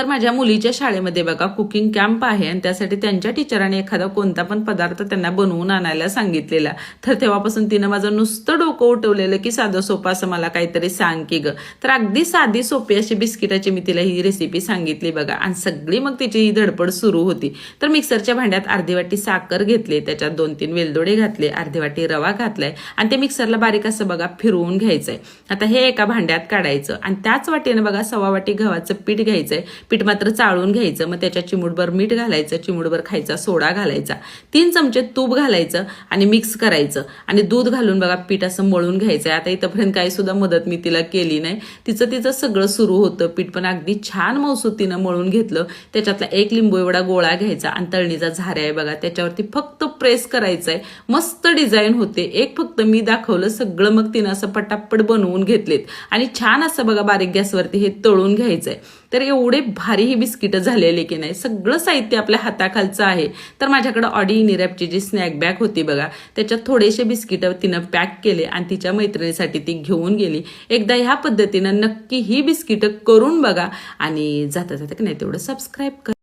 तर माझ्या मुलीच्या शाळेमध्ये बघा कुकिंग कॅम्प आहे आणि त्यासाठी त्यांच्या टीचरांनी एखादा कोणता पण पदार्थ त्यांना बनवून आणायला सांगितलेला. तर तेव्हापासून तिनं माझं नुसतं डोकं उठवलेलं की साधं सोपं असं मला काहीतरी सांग की ग. तर अगदी साधी सोपी अशी बिस्किटाची मी तिला ही रेसिपी सांगितली बघा. आणि सगळी मग तिची ही धडपड सुरू होती. तर मिक्सरच्या भांड्यात अर्धी वाटी साखर घेतली त्याच्यात दोन तीन वेलदोडे घातले अर्धी वाटी रवा घातलाय आणि ते मिक्सरला बारीक असं बघा फिरवून घ्यायचंय. आता हे एका भांड्यात काढायचं आणि त्याच वाटीने बघा सव्वा वाटी गव्हाचं पीठ घ्यायचंय. पीठ मात्र चाळून घ्यायचं मग त्याच्यात चिमूटभर मीठ घालायचं चिमूटभर खायचा सोडा घालायचा तीन चमचे तूप घालायचं आणि मिक्स करायचं. आणि दूध घालून बघा पीठ असं मळून घ्यायचं आता इथंपर्यंत काही सुद्धा मदत मी तिला केली नाही. तिचं तिचं सगळं सुरू होतं. पीठ पण अगदी छान मौसुतीनं मळून घेतलं. त्याच्यातला एक लिंबू एवढा गोळा घ्यायचा आणि तळणीचा झाऱ्या आहे बघा. त्याच्यावरती फक्त प्रेस करायचं आहे मस्त डिझाईन होते. एक फक्त मी दाखवलं सगळं मग तिनं असं पटापट बनवून घेतलेत. आणि छान असं बघा बारीक गॅसवरती हे तळून घ्यायचंय. तर एवढे भारी ही बिस्किटं झालेली की नाही? सगळं साहित्य आपल्या हाताखालचं आहे. तर माझ्याकडं ऑडी निरॅपची जी स्नॅक बॅग होती बघा त्याच्यात थोडेसे बिस्किटं तिनं पॅक केले आणि तिच्या मैत्रिणीसाठी ती घेऊन गेली. एकदा ह्या पद्धतीनं नक्की ही बिस्किटं करून बघा आणि जाता जाता की नाही तेवढं सबस्क्राईब कर.